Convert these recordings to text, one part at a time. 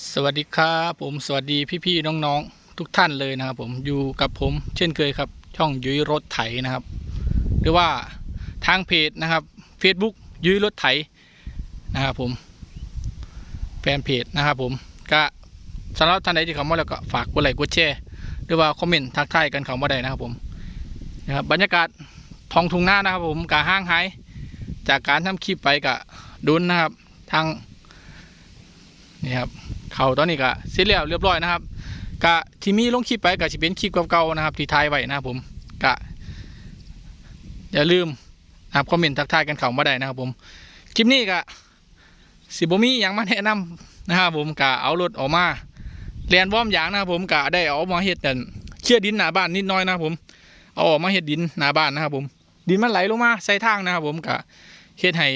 สวัสดีครับผมสวัสดีพี่ๆน้องๆ ทุกท่านเลยนะครับ ผมอยู่กับผมเช่นเคยครับ ช่องยุ้ยรถไถนะครับ หรือว่าทางเพจนะครับ Facebook ยุ้ยรถไถนะครับผมแฟนเพจนะครับผมก็สำหรับท่านใดที่เข้ามาแล้วก็ฝากกดไลค์กดแชร์หรือว่าคอมเมนต์ทักทายกันเข้ามาได้นะครับผมนะครับบรรยากาศท้องทุ่งนานะครับผมกะห้างหายจากการทำคลิปไปกะดุนนะครับทางนี่ครับ เขาตอนนี้ก็เสร็จแล้วเรียบร้อยนะครับกะที่มีลงคลิปไปก็จะเป็นคลิปเก่าๆนะครับที่ถ่ายไว้นะครับผมกะอย่าลืมนะครับคอมเมนต์ทักทายกันเข้ามาได้นะครับผมคลิปนี้ก็สิบมีหยังมาแนะนำนะครับผมกะเอารถออกมาเรียนวอมยางนะครับผมกะได้เอามาเฮ็ดแต่เชื่อดินหน้าบ้านนิดน้อยนะครับผมเอาออกมาเฮ็ดดินหน้าบ้านนะครับผมดินมันไหลลงมาใส่ทางนะครับผมกะเฮ็ดให้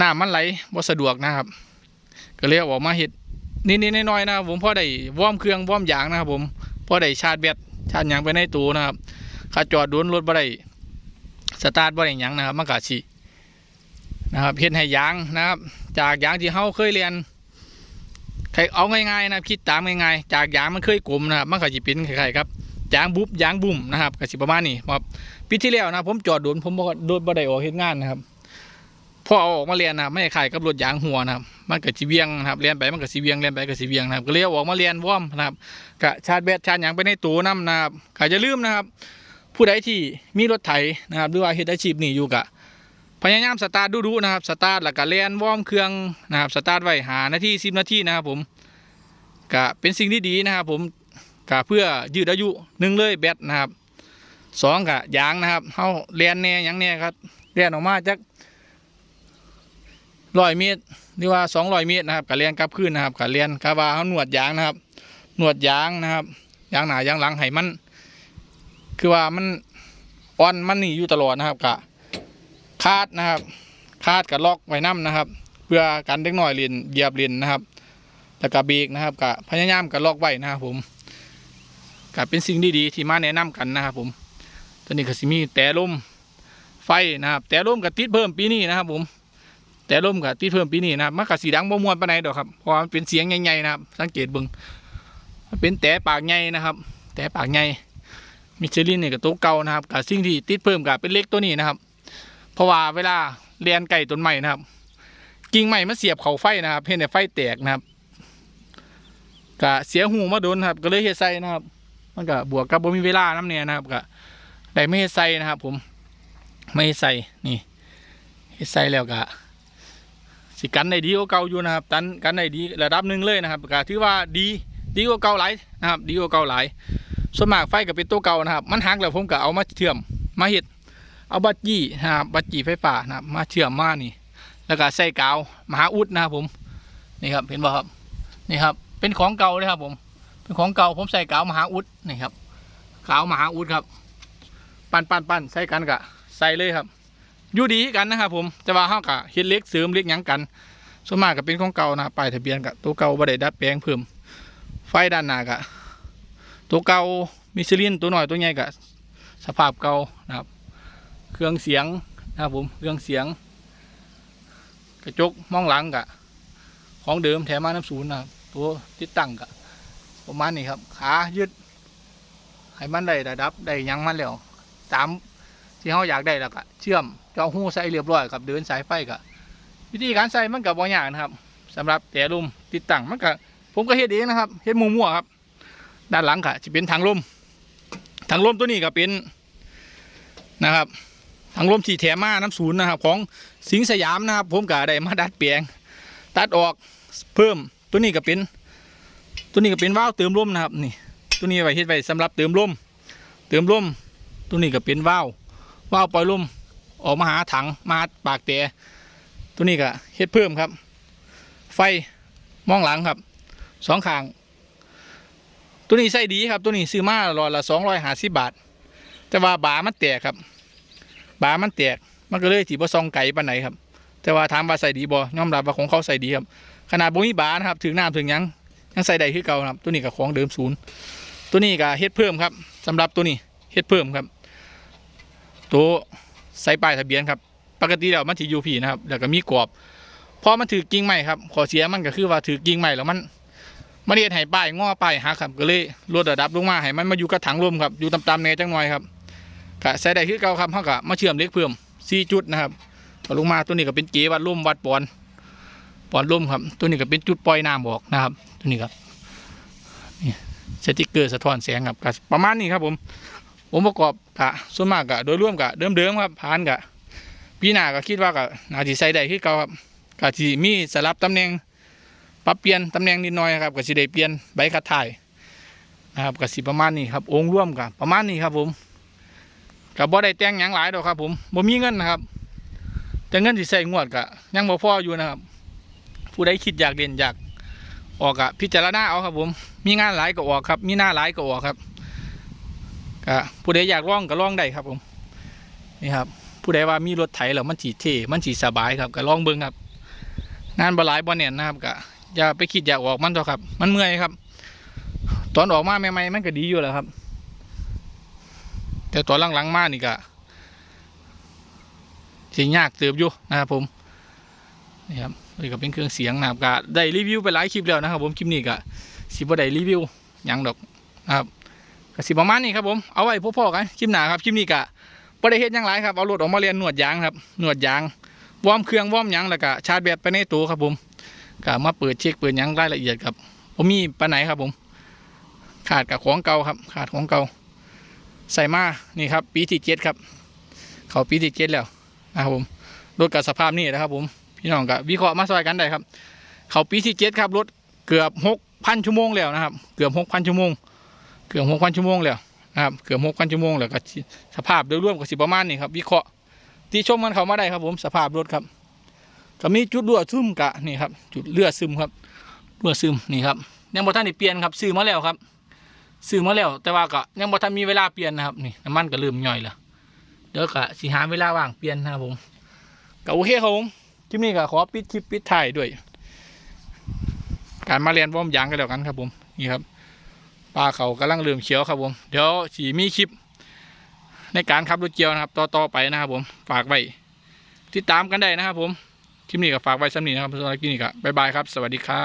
น้ำมันไหลบ่สะดวกนะครับ ก็เลยเอาอกมาเฮ็ด นิดๆน้อยๆนะครับผมพอได้วอมเครื่องวอมยางนะครับผมพอได้ชาร์จแบตชาร์จยังไปในตัวนะครับขาจอดโดนรถบ่ได้สตาร์ทบ่ได้ยังนะครับมันก็สินะครับเฮ็ดให้ยางนะครับ จากยางที่เฮาเคยเรียนใครเอาง่ายๆนะคิดตามง่ายๆจากยางมันเคยกลมนะครับมันก็สิเป็นคล้ายๆครับยางบุบยางบุ่มนะครับก็สิประมาณนี้ครับปีที่แล้วนะผมจอดโดนผมบ่โดนบ่ได้ออกเฮ็ดงานนะครับ พอเอาออกมาเรียนนะครับไม่คล้ายกับรถยางหัวนะครับมันก็สิเวียงนะครับเรียนไปมันก็สิเวียงเรียนไปก็สิเวียงนะครับก็เลยเอาออกมาเรียนวอมนะครับกะชาร์จแบตชาร์จยังไปในตัวน้ำนะครับก็จะลืมนะครับ ผู้ใดที่มีรถไถนะครับหรือว่าเฮ็ดอาชีพนี้อยู่กะพยายามสตาร์ทดูๆนะครับสตาร์ทแล้วก็เรียนวอมเครื่องนะครับสตาร์ทไว้หานาทีสิบนาทีนะครับผมกะเป็นสิ่งที่ดีนะครับผมกะเพื่อยืดอายุหนึ่งเลยแบตนะครับสองกะยางนะครับเฮาเรียนแน่ยังแน่ครับเรียนออกมาจาก ร้อยเมตรหรือว่า200เมตรนะครับกับเรียนกลับคืนนะครับกับเรียนกาว่าเขาหนวดยางนะครับ หนวดยางนะครับยางหนายางหลังให้มัน คือว่ามันอ่อนมันนี่อยู่ตลอดนะครับกะคาดนะครับ คาดกับล็อกไว้น้ำนะครับ เพื่อกันเด็กหน่อยเรียนเหยียบเรียนนะครับแล้วก็เบรกนะครับกะพยายามกับล็อกไว้นะครับผมกะเป็นสิ่งดีๆที่มาแนะนำกันนะครับ ผมตอนนี้ก็สิมีแต่ลมไฟนะครับ แต่ลมกับติดเพิ่มปีนี้นะครับผม แต่ลมกับที่เพิ่มปีนี้นะครับมันกับสีดังบ่มวนปานใดดอกครับเพราะมันเป็นเสียงใหญ่ๆนะครับ สังเกตเบิ่งมันเป็นแต่ปากใหญ่นะครับ แต่ปากใหญ่มิชลินเนี่ยกับตัวเก่านะครับกับสิ่งที่ติดเพิ่มกับเป็นเล็กตัวนี้นะครับ เพราะว่าเวลาเรียนไก่ต้นใหม่นะครับ กิ่งใหม่มันเสียบเขาไฟนะครับเห็นแต่ไฟแตกนะครับกะเสียหูมาโดนครับ ก็เลยเฮดใส่นะครับ มันก็บวกกับบ่มีเวลาน้ำเนี่ยนะครับก็ได้ไม่เฮดใส่นะครับ ผมไม่เฮดใส่นี่เฮดใส่แล้วก็ สิกันได้ดีกว่าเก่าอยู่นะครับกันกันได้ดีระดับหนึ่งเลยนะครับก็ถือว่าดีดีกว่าเก่าหลายนะครับดีกว่าเก่าหลายส่วนมากไฟก็เป็นตัวเก่านะครับ มันหักแล้วผมก็เอามาเชื่อมมาเห็ดเอาบัตจี้นะครับบัตจี้ไฟฟ้านะครับมาเชื่อมมานี่ แล้วก็ใส่กาวมหาอุดนะครับผมนี่ครับเห็นบ่ครับนี่ครับเป็นของเก่าเลยครับผม เป็นของเก่าผมใส่กาวมหาอุดนี่ครับกาวมหาอุดครับ ปั้นปั้นปั้นใส่กันกะใส่เลยครับ อยู่ดีกันนะครับผมแต่ว่าเฮากะเฮ็ดเล็กเสริมเล็กยังกันส่วนมากก็เป็นของเก่านะป้ายทะเบียนกะตัวเก่าบ่ได้ดัดแปลงเพิ่มไฟด้านหน้ากะตัวเก่ามิชลินตัวหน่อยตัวใหญ่กะสภาพเก่านะครับ เครื่องเสียงนะครับผมเครื่องเสียง กระจกมองหลังกะของเดิมแถมมาน้ำศูนย์นะครับตัวติดตั้งกะประมาณนี้ครับ ขายืดให้มันได้ระดับได้ยังมันแล้วตาม ที่เขาอยากได้แล้วก็เชื่อมเจาหูใส่เรียบร้อยกับเดินสายไฟก็วิธีการใส่มันกับบางอย่างนะครับสำหรับแต่ลมติดตั้งมันก็ผมก็เฮ็ดเองนะครับเฮ็ดมั่วๆครับ ด้านหลังก็จะเป็นทางลมทางลมตัวนี้ก็เป็นนะครับทางลมที่แถมมาน้ำศูนย์นะครับ ของสิงสยามนะครับ ผมก็ได้มาดัดแปลงตัดออกเพิ่มตัวนี้ก็เป็น ตัวนี้ก็เป็นว่าวเติมลมนะครับนี่ ตัวนี้ไว้เฮ็ดไว้สำหรับเติมลมเติมลมตัวนี้ก็เป็นว่าว ว่าวปล่อยลมออกมาหาถังมาปากแต่ตัวนี้ก็เฮ็ดเพิ่มครับ ไฟมองหลังครับสองข้าง ตัวนี้ใส่ดีครับ ตัวนี้ซื้อมาหลอดละสองร้อยห้าสิบบาท แต่ว่าบามันแตกครับ บามันแตกมันก็เลยถีบว่าซองไก่ปานไหนครับ แต่ว่าถามว่าใส่ดีบ่ยอมรับว่าของเขาใส่ดีครับ ขนาดบ่มีบานะครับถึงน้ำถึงยังยังใส่ได้คือเก่านะครับ ตัวนี้กับของเดิมศูนย์ตัวนี้ก็เฮ็ดเพิ่มครับสำหรับตัวนี้เฮ็ดเพิ่มครับ ตัวใส่ป้ายทะเบียนครับ ปกติแล้วมันจะยูพีนะครับแล้วก็มีกรอบพอมันถือกิ่งใหม่ครับขอเสียมันก็คือว่าถือกิ่งใหม่แล้วมันมันเฮ็ดให้ป้ายงอป้ายหักครับก็เลยลดระดับลงมาให้มันมาอยู่กับถังลมครับอยู่ต่ำๆแน่จังหน่อยครับก็ใส่ได้คือเก่าครับเฮาก็มาเชื่อมเล็กเพิ่ม4จุดนะครับลงมาตัวนี้ก็เป็นเกวัดลมวัดปอนปอนลมครับ ตัวนี้ก็เป็นจุดปล่อยน้ำออกนะครับ ตัวนี้ครับนี่สติกเกอร์สะท้อนแสงครับประมาณนี้ครับผม ผมประกอบกะส่วนมากกะโดยร่วมกะเดิมๆครับผ่านกะพี่หน้าก็คิดว่าก็น่าจะใส่ได้คือเก่าครับก็สิมีสลับตำแหน่งปรับเปลี่ยนตำแหน่งนิดหน่อยครับก็สิได้เปลี่ยนใบขัดถ่ายนะครับก็สิประมาณนี้ครับองค์ร่วมกับประมาณนี้ครับผมก็บ่ได้แต่งหยังหลายดอกครับ ผมบ่มีเงินนะครับ แต่เงินสิใส่งวดก็ยังบ่พออยู่นะครับ ผู้ใดคิดอยากเรียนอยากออกก็พิจารณาเอาครับผม มีงานหลายก็ออกครับ มีหน้าหลายก็ออกครับ ก็ผู้ใดอยากล่องก็ล่องได้ครับผมนี่ครับ ผู้ใดว่ามีรถไถแล้วมันสีเท่มันสีสบายครับก็ล่องเบิ่งครับงานบหลายบ่เน่นนะครับก็อย่าไปคิดอยากออกมันเถอครับ มันเมื่อยครับ ตอนออกมาใหม่ๆมันก็ดีอยู่แล้วครับ แต่ตอนหลังๆมานี่ก็สิยากเติบอยู่นะครับผมนี่ครับนี่ก็เป็นเครื่องเสียงนะครับก็ได้รีวิวไปหลายคลิปแล้วนะครับ ผมคลิปนี้ก็สิบ่ได้รีวิวยังดอกนะครับ ก็สิประมาณนี้ครับผม เอาไว้พ่อๆกันคลิปหนาครับคลิปนี้ก็บ่ได้เฮ็ดยังหลายครับเอารถออกมาเรียนหนวดยางครับหนวดยางวอมเครื่องวอมยังแล้วก็ชาร์จแบตไปในตัวครับผมก็มาเปิดเช็คเปิดยังรายละเอียดครับผมมีปานไหนครับผม ขาดกับของเก่าครับ ขาดของเก่าใส่มานี่ครับ ปีที่เจ็ดครับ เขาปีที่เจ็ดแล้วนะครับผมรถกับสภาพนี่นะครับผมพี่น้องก็วิเคราะห์มาซอยกันได้ครับ เขาปีที่เจ็ดครับรถเกือบหกพันชั่วโมงแล้วนะครับ เกือบหกพันชั่วโมง เกือบหกพันชั่วโมงแล้วนะครับเกือบหกพันชั่วโมงแล้วก็สภาพโดยรวมก็สิประมาณนี้ครับวิเคราะห์ที่ชมมันเข้ามาได้ครับผมสภาพรถครับก็มีจุดรั่วซึมกะนี่ครับจุดเลือดซึมครับรั่วซึมนี่ครับยังบ่ทันได้เปลี่ยนครับซื้อมาแล้วครับซื้อมาแล้วแต่ว่าก็ยังบ่ทันมีเวลาเปลี่ยนนะครับนี่น้ำมันก็เริ่มย่อยแล้วเดี๋ยวก็สิหาเวลาว่างเปลี่ยนนะครับผมก็โอเคครับผมคลิปนี้ก็ขอปิดคลิปปิดถ่ายด้วย การมาเรียนวอมยางกันแล้วกันครับผมนี่ครับ ปลาเขากำลังเริ่มเขียวครับผมเดี๋ยวสีมีคลิป ในการขับรถเกียวนะครับ ต่อๆไปนะครับ ผมฝากไว้ติดตามกันได้นะครับ ผมคลิปนี้ก็ฝากไว้สำนีนะครับสำหรับคลิปนี้ก็บ๊ายบายครับ สวัสดีครับ